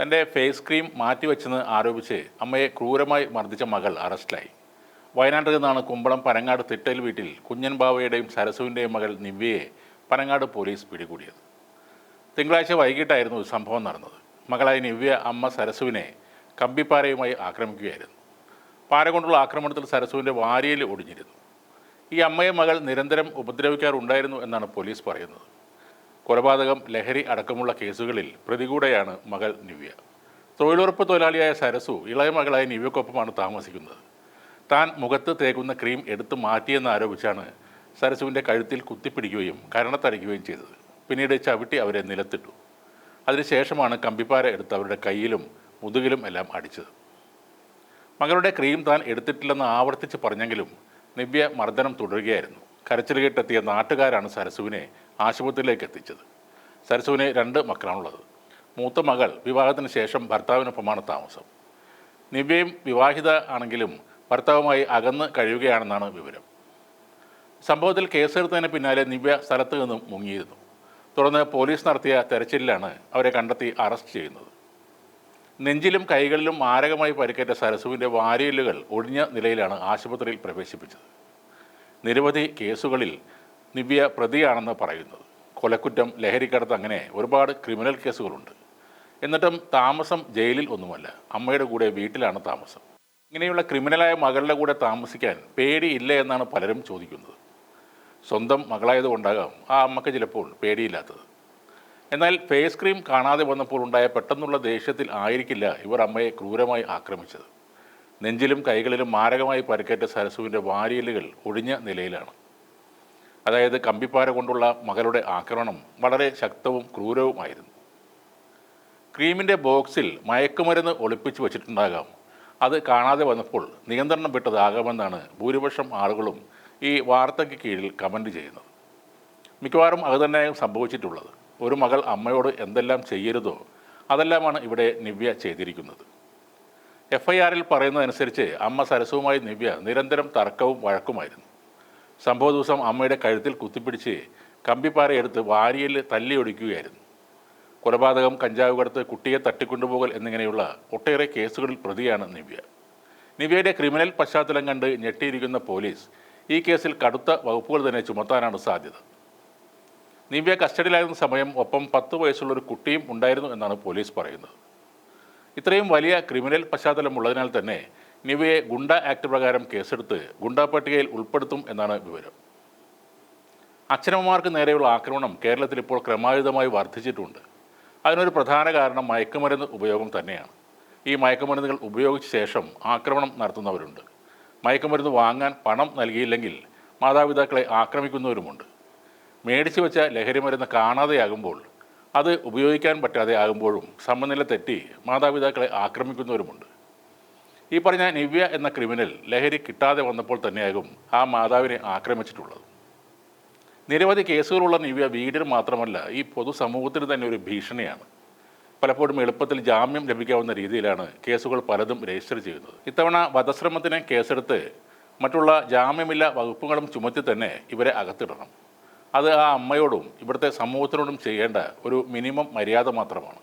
തന്റെ face cream മാറ്റിവെച്ചെന്ന് ആരോപിച്ച് അമ്മയെ ക്രൂരമായി മർദ്ദിച്ച മകൾ അറസ്റ്റിലായി. വയനാട്ടിൽ നിന്നാണ് കുമ്പളം പനങ്ങാട് തിട്ടയിൽ വീട്ടിൽ കുഞ്ഞൻ ബാവയുടെയും സരസുവിന്റെയും മകൾ നിവ്യയെ പനങ്ങാട് പോലീസ് പിടികൂടിയത്. തിങ്കളാഴ്ച വൈകിട്ടായിരുന്നു സംഭവം നടന്നത്. മകളായ നിവ്യ അമ്മ സരസുവിനെ കമ്പിപ്പാരയുമായി ആക്രമിക്കുകയായിരുന്നു. പാര കൊണ്ടുള്ള ആക്രമണത്തിൽ സരസുവിന്റെ വാരിയിൽ ഒടിഞ്ഞിരുന്നു. ഈ അമ്മയെ മകൾ നിരന്തരം ഉപദ്രവിക്കാറുണ്ടായിരുന്നു എന്നാണ് പോലീസ് പറയുന്നത്. കൊലപാതകം ലഹരി അടക്കമുള്ള കേസുകളിൽ പ്രതികൂടെയാണ് മകൾ നിവ്യ. തൊഴിലുറപ്പ് തൊഴിലാളിയായ സരസു ഇളയ മകളായ നിവ്യക്കൊപ്പമാണ് താമസിക്കുന്നത്. താൻ മുഖത്ത് തേക്കുന്ന ക്രീം എടുത്തു മാറ്റിയെന്ന് ആരോപിച്ചാണ് സരസുവിന്റെ കഴുത്തിൽ കുത്തിപ്പിടിക്കുകയും കരണത്തടിക്കുകയും ചെയ്തത്. പിന്നീട് ചവിട്ടി അവരെ നിലത്തിട്ടു. അതിനുശേഷമാണ് കമ്പിപ്പാര എടുത്ത് അവരുടെ കയ്യിലും മുതുകിലും എല്ലാം അടിച്ചത്. മകളുടെ ക്രീം താൻ എടുത്തിട്ടില്ലെന്ന് ആവർത്തിച്ച് പറഞ്ഞെങ്കിലും നിവ്യ മർദ്ദനം തുടരുകയായിരുന്നു. കരച്ചിൽ കേട്ടെത്തിയ നാട്ടുകാരാണ് സരസുവിനെ ആശുപത്രിയിലേക്ക് എത്തിച്ചത്. സരസുവിന് രണ്ട് മക്കളാണുള്ളത്. മൂത്ത മകൾ വിവാഹത്തിന് ശേഷം ഭർത്താവിനൊപ്പമാണ് താമസം. നിവ്യയും വിവാഹിത ആണെങ്കിലും ഭർത്താവുമായി അകന്ന് കഴിയുകയാണെന്നാണ് വിവരം. സംഭവത്തിൽ കേസെടുത്തതിന് പിന്നാലെ നിവ്യ സ്ഥലത്ത് നിന്നും മുങ്ങിയിരുന്നു. തുടർന്ന് പോലീസ് നടത്തിയ തെരച്ചിലിലാണ് അവരെ കണ്ടെത്തി അറസ്റ്റ് ചെയ്യുന്നത്. നെഞ്ചിലും കൈകളിലും മാരകമായി പരിക്കേറ്റ സരസുവിന്റെ വാരിയലുകൾ ഒഴിഞ്ഞ നിലയിലാണ് ആശുപത്രിയിൽ പ്രവേശിപ്പിച്ചത്. നിരവധി കേസുകളിൽ നിവ്യ പ്രതിയാണെന്ന് പറയുന്നത്. കൊലക്കുറ്റം ലഹരിക്കടത്ത് അങ്ങനെ ഒരുപാട് ക്രിമിനൽ കേസുകളുണ്ട്. എന്നിട്ടും താമസം ജയിലിൽ ഒന്നുമല്ല. അമ്മയുടെ കൂടെ വീട്ടിലാണ് താമസം. ഇങ്ങനെയുള്ള ക്രിമിനലായ മകളുടെ കൂടെ താമസിക്കാൻ പേടിയില്ല എന്നാണ് പലരും ചോദിക്കുന്നത്. സ്വന്തം മകളായതുകൊണ്ടാകാം ആ അമ്മയ്ക്ക് ചിലപ്പോൾ പേടിയില്ലാത്തത്. എന്നാൽ ഫേസ് ക്രീം കാണാതെ വന്നപ്പോൾ ഉണ്ടായ പെട്ടെന്നുള്ള ദേഷ്യത്തിൽ ആയിരിക്കില്ല ഇവർ അമ്മയെ ക്രൂരമായി ആക്രമിച്ചത്. നെഞ്ചിലും കൈകളിലും മാരകമായി പരിക്കേറ്റ സരസുവിന്റെ വാരിയലുകൾ ഒഴിഞ്ഞ നിലയിലാണ്. അതായത് കമ്പിപ്പാര കൊണ്ടുള്ള മകളുടെ ആക്രമണം വളരെ ശക്തവും ക്രൂരവുമായിരുന്നു. ക്രീമിന്റെ ബോക്സിൽ മയക്കുമരുന്ന് ഒളിപ്പിച്ചു വച്ചിട്ടുണ്ടാകാം. അത് കാണാതെ വന്നപ്പോൾ നിയന്ത്രണം വിട്ടതാകാമെന്നാണ് ഭൂരിപക്ഷം ആളുകളും ഈ വാർത്തയ്ക്ക് കീഴിൽ കമന്റ് ചെയ്യുന്നത്. മിക്കവാറും അത് തന്നെയാണ് സംഭവിച്ചിട്ടുള്ളത്. ഒരു മകൾ അമ്മയോട് എന്തെല്ലാം ചെയ്യരുതോ അതെല്ലാമാണ് ഇവിടെ നിവ്യ ചെയ്തിരിക്കുന്നത്. എഫ് ഐ ആറിൽ പറയുന്നതനുസരിച്ച് അമ്മ സരസവുമായി നിവ്യ നിരന്തരം തർക്കവും വഴക്കുമായിരുന്നു. സംഭവ ദിവസം അമ്മയുടെ കഴുത്തിൽ കുത്തിപ്പിടിച്ച് കമ്പിപ്പാറയെടുത്ത് വാരിയിൽ തല്ലിയൊടിക്കുകയായിരുന്നു കൊലപാതകം കഞ്ചാവ് കടത്ത് കുട്ടിയെ തട്ടിക്കൊണ്ടുപോകൽ എന്നിങ്ങനെയുള്ള ഒട്ടേറെ കേസുകളിൽ പ്രതിയാണ് നിവ്യ. നിവ്യയുടെ ക്രിമിനൽ പശ്ചാത്തലം കണ്ട് ഞെട്ടിയിരിക്കുന്ന പോലീസ് ഈ കേസിൽ കടുത്ത വകുപ്പുകൾ തന്നെ ചുമത്താനാണ് സാധ്യത. നിവ്യ കസ്റ്റഡിയിലായിരുന്ന സമയം ഒപ്പം പത്ത് വയസ്സുള്ള ഒരു കുട്ടിയും ഉണ്ടായിരുന്നു എന്നാണ് പോലീസ് പറയുന്നത്. ഇത്രയും വലിയ ക്രിമിനൽ പശ്ചാത്തലമുള്ളതിനാൽ തന്നെ നിവയെ ഗുണ്ട ആക്ട് പ്രകാരം കേസെടുത്ത് ഗുണ്ടാ പട്ടികയിൽ ഉൾപ്പെടുത്തും എന്നാണ് വിവരം. അച്ഛനമ്മമാർക്ക് നേരെയുള്ള ആക്രമണം കേരളത്തിൽ ഇപ്പോൾ ക്രമാതീതമായി വർദ്ധിച്ചിട്ടുണ്ട്. അതിനൊരു പ്രധാന കാരണം മയക്കുമരുന്ന് ഉപയോഗം തന്നെയാണ്. ഈ മയക്കുമരുന്നുകൾ ഉപയോഗിച്ച ശേഷം ആക്രമണം നടത്തുന്നവരുണ്ട്. മയക്കുമരുന്ന് വാങ്ങാൻ പണം നൽകിയില്ലെങ്കിൽ മാതാപിതാക്കളെ ആക്രമിക്കുന്നവരുമുണ്ട്. മേടിച്ചു വെച്ച ലഹരിമരുന്ന് കാണാതെയാകുമ്പോൾ അത് ഉപയോഗിക്കാൻ പറ്റാതെ ആകുമ്പോഴും സമനില തെറ്റി മാതാപിതാക്കളെ ആക്രമിക്കുന്നവരുമുണ്ട്. ഈ പറഞ്ഞ നിവ്യ എന്ന ക്രിമിനൽ ലഹരി കിട്ടാതെ വന്നപ്പോൾ തന്നെയാകും ആ മാതാവിനെ ആക്രമിച്ചിട്ടുള്ളത്. നിരവധി കേസുകളുള്ള നിവ്യ വീടിന് മാത്രമല്ല ഈ പൊതുസമൂഹത്തിന് തന്നെ ഒരു ഭീഷണിയാണ്. പലപ്പോഴും എളുപ്പത്തിൽ ജാമ്യം ലഭിക്കാവുന്ന രീതിയിലാണ് കേസുകൾ പലതും രജിസ്റ്റർ ചെയ്യുന്നത്. ഇത്തവണ വധശ്രമത്തിന് കേസെടുത്ത് മറ്റുള്ള ജാമ്യമില്ല വകുപ്പുകളും ചുമത്തി തന്നെ ഇവരെ അകത്തിടണം. അത് ആ അമ്മയോടും ഇവിടുത്തെ സമൂഹത്തിനോടും ചെയ്യേണ്ട ഒരു മിനിമം മര്യാദ മാത്രമാണ്.